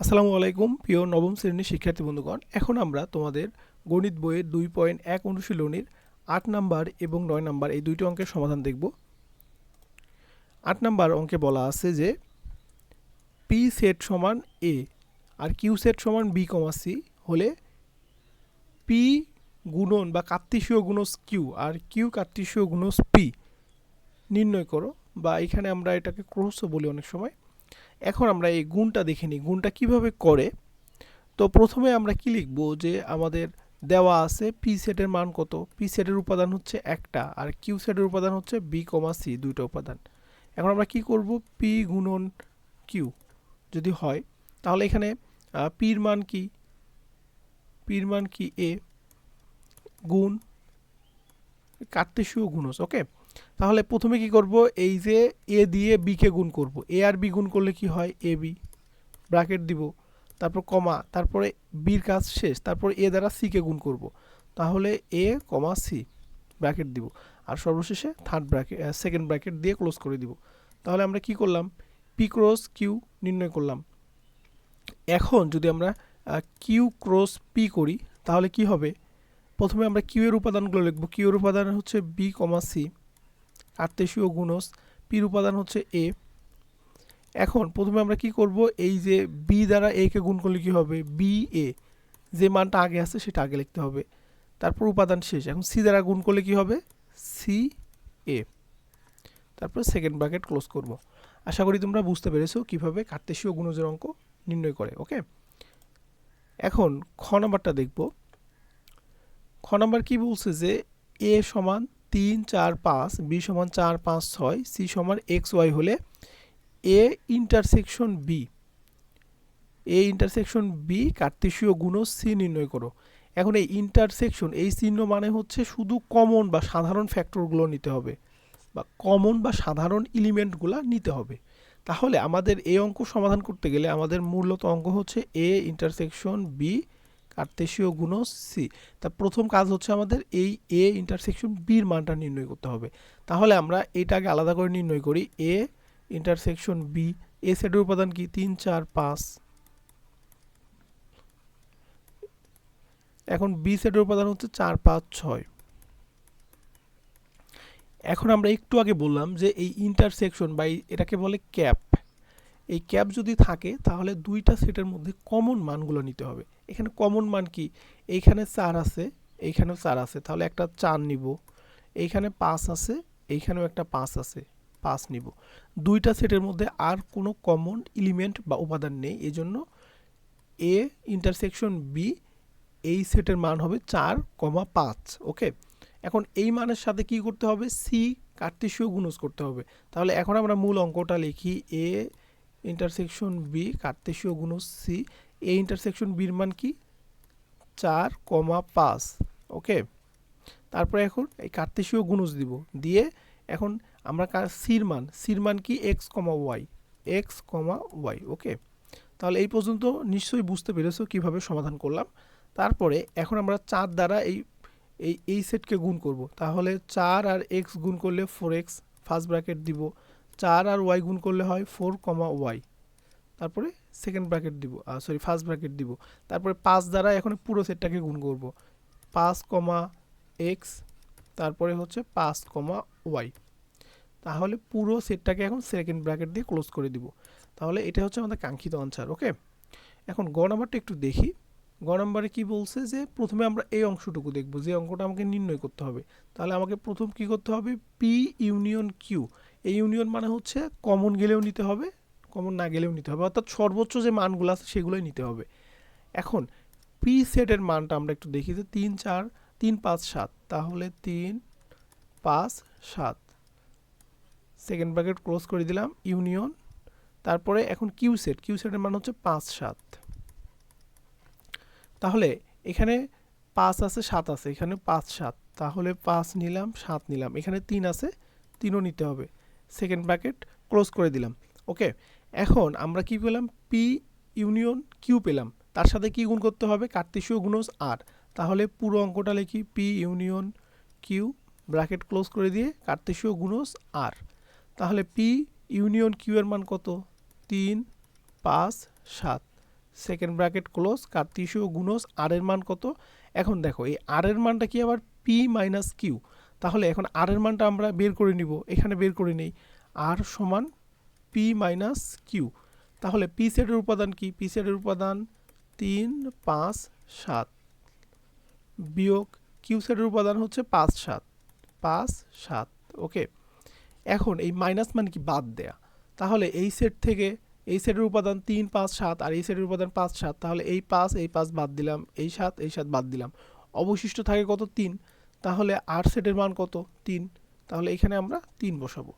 আসসালামু আলাইকুম, প্রিয় নবম শ্রেণির শিক্ষার্থী বন্ধুগণ। এখন আমরা তোমাদের গণিত বইয়ের দুই পয়েন্ট এক অনুশীলনীর আট নাম্বার এবং নয় নাম্বার এই দুইটি অঙ্কের সমাধান দেখব। আট নাম্বার অঙ্কে বলা আছে যে পি সেট সমান এ আর কিউ সেট সমান বি কমা সি হলে পি গুণন বা কার্তিসীয় গুণস কিউ আর কিউ কার্তিসীয় গুণস পি নির্ণয় করো বা এখানে আমরা এটাকে ক্রোশও বলি অনেক সময়। এখন আমরা এই গুণটা দেখে নিই। গুণটা কীভাবে করে? তো প্রথমে আমরা কি লিখব? যে আমাদের দেওয়া আছে পি সেটের মান কত? পি সেটের উপাদান হচ্ছে একটা আর কিউ সেটের উপাদান হচ্ছে বি কমা সি দুইটা উপাদান। এখন আমরা কি করব? পি গুণন কিউ যদি হয়, তাহলে এখানে পির মান কি? পির মান কি এ গুণ কার্তেশীয় গুণস ওকে তাহলে প্রথমে কি করব? এই যে এ দিয়ে বি কে গুণ করব। এ আর বি গুণ করলে কি হয়? এ বি ব্র্যাকেট দিব। তারপর কমা। তারপরে বির কাজ শেষ। তারপর এ দ্বারা সি কে গুণ করব। তাহলে এ কমা সি ব্র্যাকেট দিব। আর সর্বশেষে থার্ড ব্র্যাকেট সেকেন্ড ব্র্যাকেট দিয়ে ক্লোজ করে দিব। তাহলে আমরা কি করলাম? পি ক্রস কিউ নির্ণয় করলাম। এখন যদি আমরা কিউ ক্রস পি করি, তাহলে কি হবে? প্রথমে আমরা কিউ এর উপাদানগুলো লিখব। কিউ এর উপাদান হচ্ছে বি কমা সি কার্তেশীয় গুণস, পির উপাদান হচ্ছে এ। এখন প্রথমে আমরা কি করব? এই যে বি দ্বারা এ কে গুণ করলে কি হবে? B A. যে মানটা আগে আছে সেটা আগে লিখতে হবে। তারপর উপাদান শেষ। এখন সি দ্বারা গুণ করলে কি হবে? C A. তারপর সেকেন্ড ব্র্যাকেট ক্লোজ করব। আশা করি তোমরা বুঝতে পেরেছ কীভাবে কার্তেশীয় গুণজের অঙ্ক নির্ণয় করে, ওকে? এখন খ নাম্বারটা দেখব। খ নাম্বার কি বলছে যে এ সমান তিন চার পাঁচ, বি সমান চার পাঁচ ছয়, সি সমান এক্স ওয়াই হলে A intersection B A intersection B কার্তেশীয় গুণ সি নির্ণয় করো। এখন এই ইন্টারসেকশন এই চিহ্ন মানে হচ্ছে শুধু কমন বা সাধারণ ফ্যাক্টরগুলো নিতে হবে বা কমন বা সাধারণ এলিমেন্টগুলো নিতে হবে। তাহলে আমাদের এই অঙ্ক সমাধান করতে গেলে আমাদের মূলত অঙ্ক হচ্ছে এ ইন্টারসেকশন বি কার্তেশীয় গুণ সি তা প্রথম কাজ হচ্ছে আমাদের এই এ ইন্টারসেকশন বির মানটা নির্ণয় করতে হবে। তাহলে আমরা এটাকে আলাদা করে নির্ণয় করি। এ ইন্টারসেকশন বি এ সেটের উপাদান কি? তিন, চার, পাঁচ। এখন বি সেটের উপাদান হচ্ছে চার, পাঁচ, ছয়। এখন আমরা একটু আগে বললাম যে এই ইন্টারসেকশন বা এটাকে বলে ক্যাপ এই ক্যাপ যদি থাকে, তাহলে দুইটা সেটের মধ্যে কমন মানগুলো নিতে হবে। এখানে কমন মান কি? এইখানে চার আছে, এইখানেও চার আছে, তাহলে একটা চার নিব। এইখানে পাঁচ আছে, এইখানেও একটা পাঁচ আছে, পাঁচ নিব। দুইটা সেটের মধ্যে আর কোনো কমন এলিমেন্ট বা উপাদান নেই, এজন্য এ ইন্টারসেকশন বি এই সেটের মান হবে চার কমা পাঁচ, ওকে? এখন এই মানের সাথে কি করতে হবে? সি কার্তেশীয় গুণজ করতে হবে। তাহলে এখন আমরা মূল অঙ্কটা লিখি এ ইন্টারসেকশন বি কার্তেশীয় গুণজ সি এ ইন্টারসেকশন বির মান কি? চার কমা পাঁচ, ওকে? তারপরে এখন এই কার্তেশীয় গুণজ দিব, দিয়ে এখন আমরা সির মান সির মান কি? X comma Y X comma Y okay? তাহলে এই পর্যন্ত নিশ্চয়ই বুঝতে পেরেছ কীভাবে সমাধান করলাম। তারপরে এখন আমরা চার দ্বারা এই এই এই সেটকে গুণ করব। তাহলে চার আর এক্স গুণ করলে ফোর এক্স ফার্স্ট ব্র্যাকেট দিব চার আর ওয়াই গুণ করলে হয় ফোর কমা ওয়াই। তারপরে সেকেন্ড ব্র্যাকেট দিব সরি ফার্স্ট ব্র্যাকেট দিব। তারপরে পাঁচ দ্বারা এখন পুরো সেটটাকে গুণ করব। পাঁচ কমা এক্স, তারপরে হচ্ছে পাঁচ কমা ওয়াই। তাহলে পুরো সেটটাকে এখন সেকেন্ড ব্র্যাকেট দিয়ে ক্লোজ করে দিব। তাহলে এটা হচ্ছে আমাদের কাঙ্ক্ষিত আনসার ওকে এখন গ নাম্বারটা একটু দেখি। গ নাম্বারে কি বলছে যে, প্রথমে আমরা এই অংশটুকু দেখব, যে অঙ্কটা আমাকে নির্ণয় করতে হবে। তাহলে আমাকে প্রথম কি করতে হবে? পি ইউনিয়ন কিউ এই ইউনিয়ন মানে হচ্ছে কমন গেলেও নিতে হবে কমন না গেলেও নিতে হবে। অর্থাৎ সর্বোচ্চ যে মানগুলো আছে সেগুলোই নিতে হবে। এখন পি সেটের মানটা আমরা একটু দেখি যে তিন চার, তিন পাঁচ সাত, তাহলে তিন পাঁচ সাত। সেকেন্ড ব্র্যাকেট ক্লোজ করে দিলাম ইউনিয়ন তারপরে এখন কিউ সেট কিউ সেটের মান হচ্ছে পাঁচ সাত। তাহলে এখানে পাঁচ আছে, সাত আছে, এখানে পাঁচ সাত। তাহলে পাঁচ নিলাম, সাত নিলাম। এখানে তিন আছে, তিনও নিতে হবে। সেকেন্ড ব্র্যাকেট ক্লোজ করে দিলাম ওকে এখন আমরা কি পেলাম? পি ইউনিয়ন কিউ পেলাম, তার সাথে কি গুণ করতে হবে? কার্তেশীয় গুণজ আর তাহলে পুরো অঙ্কটা লিখি P union Q bracket close করে দিয়ে কার্তেশীয় গুণজ আর তাহলে পি ইউনিয়ন কিউ এর মান কত? তিন, পাঁচ, সাত সেকেন্ড ব্র্যাকেট ক্লোজ কার্তিসীয় গুণস আর এর মান কত? এখন দেখো, এই আর এর মানটা কি আবার পি মাইনাস কিউ তাহলে এখন আর এর মানটা আমরা বের করে নিব, এখানে বের করে নেই। আর সমান পি মাইনাস কিউ তাহলে পি সেটের উপাদান কি? পি সেটের উপাদান তিন, পাঁচ, সাত। বিয়োগ কিউ সেটের উপাদান হচ্ছে পাঁচ, সাত। পাঁচ, সাত ওকে এখন এই মাইনাস মানে কি? বাদ দেয়া। তাহলে এই সেট থেকে এই সেটের উপাদান তিন, পাঁচ, সাত আর এই সেটের উপাদান পাঁচ, সাত। তাহলে এই পাঁচ এই পাঁচ বাদ দিলাম, এই সাত এই সাত বাদ দিলাম। অবশিষ্ট থাকে কত? তিন। তাহলে আর সেটের মান কত? তিন। তাহলে এখানে আমরা তিন বসাবো।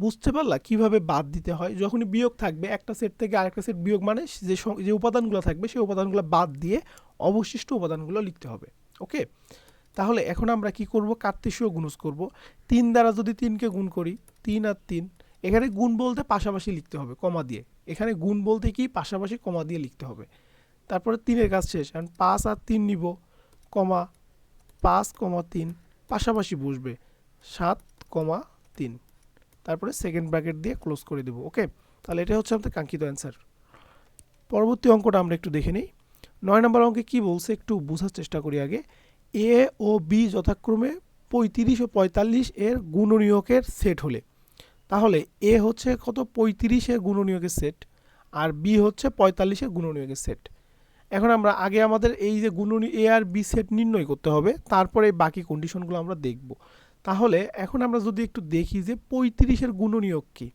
বুঝতে পারলা কীভাবে বাদ দিতে হয়? যখনই বিয়োগ থাকবে, একটা সেট থেকে আরেকটা সেট বিয়োগ মানে যে যে উপাদানগুলো থাকবে, সেই উপাদানগুলো বাদ দিয়ে অবশিষ্ট উপাদানগুলো লিখতে হবে। ওকে? তাহলে এখন আমরা কি করব? কার্তেশীয় গুণজ করব। তিন দ্বারা যদি তিনকে গুণ করি, তিন আর তিন, এখানে গুণ বলতে পাশাপাশি লিখতে হবে, কমা দিয়ে। এখানে গুণ বলতে কি? পাশাপাশি কমা দিয়ে লিখতে হবে। তারপরে তিনের কাজ শেষ। কারণ পাঁচ আর তিন নিব, কমা পাঁচ কমা তিন, পাশাপাশি বসবে সাত কমা তিন। তারপরে সেকেন্ড ব্র্যাকেট দিয়ে ক্লোজ করে দেবো ওকে তাহলে এটা হচ্ছে আমাদের কাঙ্ক্ষিত অ্যান্সার পরবর্তী অঙ্কটা আমরা একটু দেখে নিই। নয় নম্বর অঙ্কে কি বলছে? একটু বোঝার চেষ্টা করি আগে। এ ও বি যথাক্রমে পঁয়ত্রিশ ও পঁয়তাল্লিশ এর গুণনীয়কের সেট হলে। তাহলে এ হচ্ছে কত? পঁয়ত্রিশের গুণনীয়কের সেট আর বি হচ্ছে পঁয়তাল্লিশের গুণনীয়কের সেট এখন আমরা আগে আমাদের এই যে গুণনী এ আর বি সেট নির্ণয় করতে হবে, তারপরে বাকি কন্ডিশনগুলো আমরা দেখব। তাহলে এখন আমরা যদি একটু দেখি যে পঁয়ত্রিশের গুণনীয়ক কী?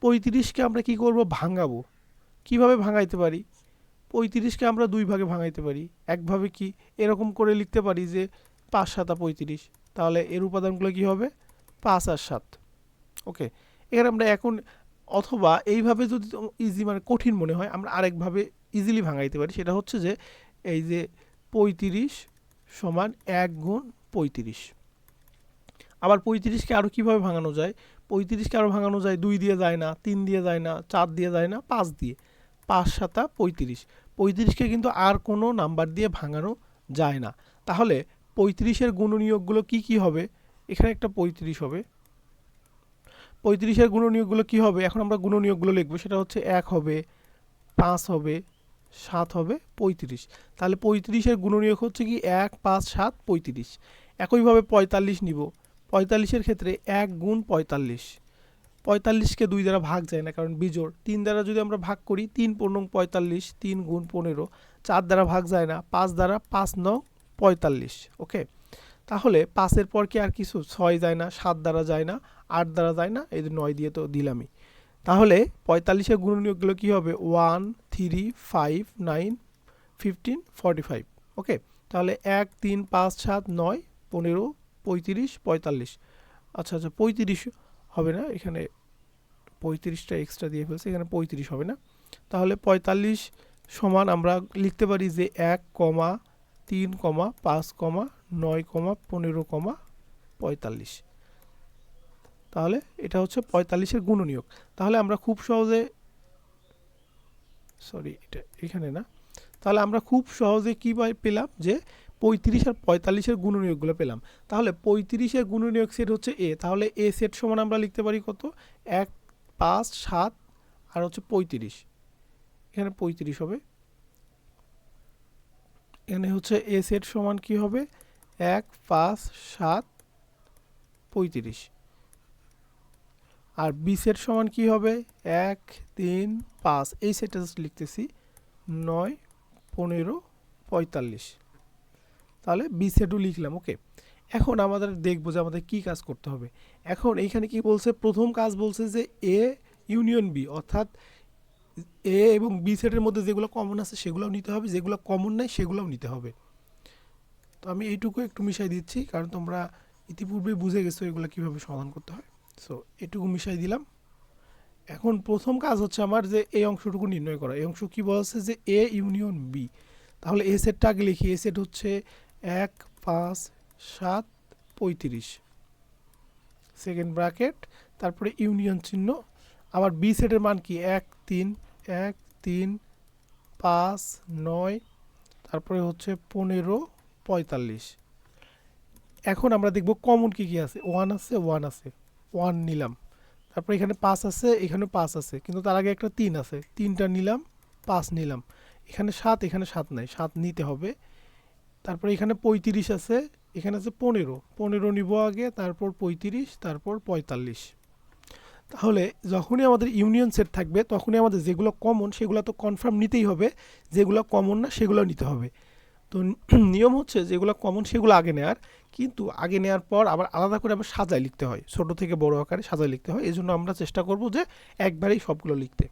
পঁয়ত্রিশকে আমরা কি করব? ভাঙাবো। কীভাবে ভাঙাইতে পারি? পঁয়ত্রিশকে আমরা দুই ভাগে ভাঙাইতে পারি। একভাবে কি এরকম করে লিখতে পারি যে পাঁচ সাতা পঁয়ত্রিশ? তাহলে এর উপাদানগুলো কি হবে? পাঁচ আর সাত। ওকে, এখানে আমরা এখন অথবা এইভাবে যদি ইজি মানে কঠিন মনে হয়, আমরা আরেকভাবে ইজিলি ভাঙাইতে পারি। সেটা হচ্ছে যে, এই যে পঁয়ত্রিশ সমান এক গুণ পঁয়ত্রিশ। আবার পঁয়ত্রিশকে আরও কীভাবে ভাঙানো যায়? পঁয়ত্রিশকে আরও ভাঙানো যায়, দুই দিয়ে যায় না, তিন দিয়ে যায় না, চার দিয়ে যায় না, পাঁচ দিয়ে। পাঁচ সাতা পঁয়ত্রিশ। পঁয়ত্রিশকে কিন্তু আর কোনো নাম্বার দিয়ে ভাঙানো যায় না। তাহলে পঁয়ত্রিশের গুণনীয়কগুলো কি কি হবে? এখানে একটা পঁয়ত্রিশ হবে। পঁয়ত্রিশের গুণনীয়কগুলো কি হবে? এখন আমরা গুণনীয়কগুলো লিখব। সেটা হচ্ছে এক হবে, পাঁচ হবে, সাত হবে, পঁয়ত্রিশ। তাহলে পঁয়ত্রিশের গুণনীয়ক হচ্ছে কি? এক, পাঁচ, সাত, পঁয়ত্রিশ। একইভাবে পঁয়তাল্লিশ নিব। পঁয়তাল্লিশের ক্ষেত্রে এক গুণ পঁয়তাল্লিশ। পঁয়তাল্লিশকে দুই দ্বারা ভাগ যায় না, কারণ বিজোড়। তিন দ্বারা যদি আমরা ভাগ করি, তিন পূর্ণং পঁয়তাল্লিশ, তিন গুণ পনেরো, চার দ্বারা ভাগ যায় না। পাঁচ দ্বারা পাঁচ নং পঁয়তাল্লিশ, ওকে? তাহলে পাঁচের পর কি আর কিছু? ছয় যায় না, সাত দ্বারা যায় না। আট দ্বারা যায় না? এই নয় দিয়ে তো দিলামই। তাহলে পঁয়তাল্লিশের গুণনীয়কগুলো কী হবে? One, three, five, nine, fifteen, forty five. Okay? তাহলে এক, তিন, পাঁচ, সাত, নয়, পনেরো, পঁয়ত্রিশ, পঁয়তাল্লিশ। আচ্ছা আচ্ছা পঁয়ত্রিশ হবে না? এখানে পঁয়ত্রিশটা এক্সট্রা দিয়ে ফেলছে, এখানে পঁয়ত্রিশ হবে না? তাহলে পঁয়তাল্লিশ সমান আমরা লিখতে পারি যে এক, কমা, তিন, কমা, পাঁচ, কমা, নয়, কমা, পনেরো, কমা, পঁয়তাল্লিশ। তাহলে এটা হচ্ছে পঁয়তাল্লিশের গুণনীয়ক। তাহলে আমরা খুব সহজে সরি, এটা এখানে না। তাহলে আমরা খুব সহজে কী পেলাম যে পঁয়ত্রিশ আর পঁয়তাল্লিশের গুণনীয়কগুলো পেলাম। তাহলে পঁয়ত্রিশের গুণনীয়ক সেট হচ্ছে এ। তাহলে এ সেট সমান আমরা লিখতে পারি কত? এক, পাঁচ, সাত আর হচ্ছে পঁয়ত্রিশ। এখানে পঁয়ত্রিশ হবে। এখানে হচ্ছে এ সেট সমান কি হবে? এক, পাঁচ, সাত, পঁয়ত্রিশ। আর বি সেট সমান কি হবে? এক, তিন, পাঁচ। এই সেটটা লিখতেছি নয়, পনেরো, পঁয়তাল্লিশ। তাহলে বি সেটও লিখলাম ওকে এখন আমাদের দেখব যে আমাদের কি কাজ করতে হবে। এখন এইখানে কি বলছে? প্রথম কাজ বলছে যে এ ইউনিয়ন বি অর্থাৎ এ এবং বি সেটের মধ্যে যেগুলো কমন আছে সেগুলোও নিতে হবে, যেগুলো কমন নাই সেগুলোও নিতে হবে। তো আমি এইটুকু একটু মিশাই দিচ্ছি, কারণ তোমরা ইতিপূর্বে বুঝে গেছো এগুলো কীভাবে সমাধান করতে হয়। সো এটুকু মিশাই দিলাম। এখন প্রথম কাজ হচ্ছে আমার যে এই অংশটুকু নির্ণয় করা। এই অংশ কী বলছে যে এ ইউনিয়ন বি তাহলে এ সেটটা আগে লিখি। এ সেট হচ্ছে এক, পাঁচ, সাত, পঁয়ত্রিশ। সেকেন্ড ব্র্যাকেট তারপরে ইউনিয়ন চিহ্ন। আবার বি সেটের মান কি? এক, তিন এক, তিন, পাঁচ, নয়, তারপরে হচ্ছে পনেরো, পঁয়তাল্লিশ। এখন আমরা দেখব কমন কি কি আছে। ওয়ান আছে ওয়ান আছে। ওয়ান নিলাম। তারপরে এখানে পাঁচ আছে এখানে পাঁচ আছে, কিন্তু তার আগে একটা তিন আছে। তিনটা নিলাম, পাঁচ নিলাম। এখানে সাত এখানে সাত নাই, সাত নিতে হবে। তারপরে এখানে পঁয়ত্রিশ আছে, এখানে আছে পনেরো। পনেরো নিব আগে, তারপর পঁয়ত্রিশ, তারপর পঁয়তাল্লিশ। তাহলে যখনই আমাদের ইউনিয়ন সেট থাকবে, তখনই আমাদের যেগুলো কমন সেগুলো তো কনফার্ম নিতেই হবে। যেগুলো কমন না, সেগুলো নিতে হবে। তো নিয়ম হচ্ছে যেগুলো কমন সেগুলো আগে নেয়ার, কিন্তু আগে নেওয়ার পর আবার আলাদা করে আবার সাজায় লিখতে হয়। ছোট থেকে বড় আকারে সাজায় লিখতে হয়। এই জন্য আমরা চেষ্টা করব যে একবারেই সবগুলো লিখতে।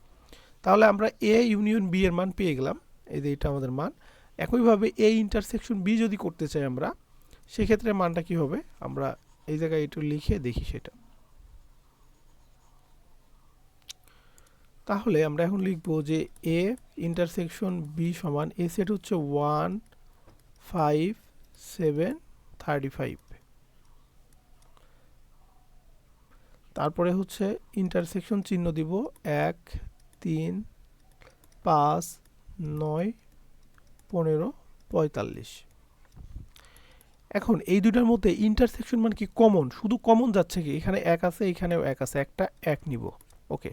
তাহলে আমরা এ ইউনিয়ন বি এর মান পেয়ে গেলাম। এই যে এটা আমাদের মান। একইভাবে এ ইন্টারসেকশন বি যদি করতে চাই আমরা, সেক্ষেত্রে মানটা কি হবে? আমরা এই জায়গায় একটু লিখে দেখি সেটা। তাহলে আমরা এখন লিখব যে এ ইন্টারসেকশন বি সমান এ সেট হচ্ছে one five seven thirty five তারপরে হচ্ছে ইন্টারসেকশন চিহ্ন দিব। এক, তিন, পাঁচ, নয়, পনেরো, পঁয়তাল্লিশ। এখন এই দুটার মধ্যে ইন্টারসেকশন মানে কি কমন শুধু কমন যাচ্ছে কি? এখানে এক আছে, এখানেও এক আছে। একটা এক নিব। ওকে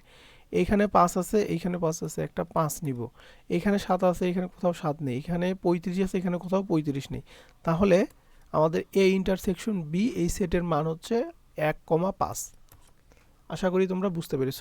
এইখানে পাঁচ আছে, এইখানে পাঁচ আছে, একটা পাঁচ নিব। এখানে সাত আছে এখানে কোথাও সাত নেই। এখানে পঁয়ত্রিশ আছে এখানে কোথাও পঁয়ত্রিশ নেই। তাহলে আমাদের এ ইন্টারসেকশন বি এই সেটের মান হচ্ছে এক কমা পাঁচ। আশা করি তোমরা বুঝতে পেরেছ।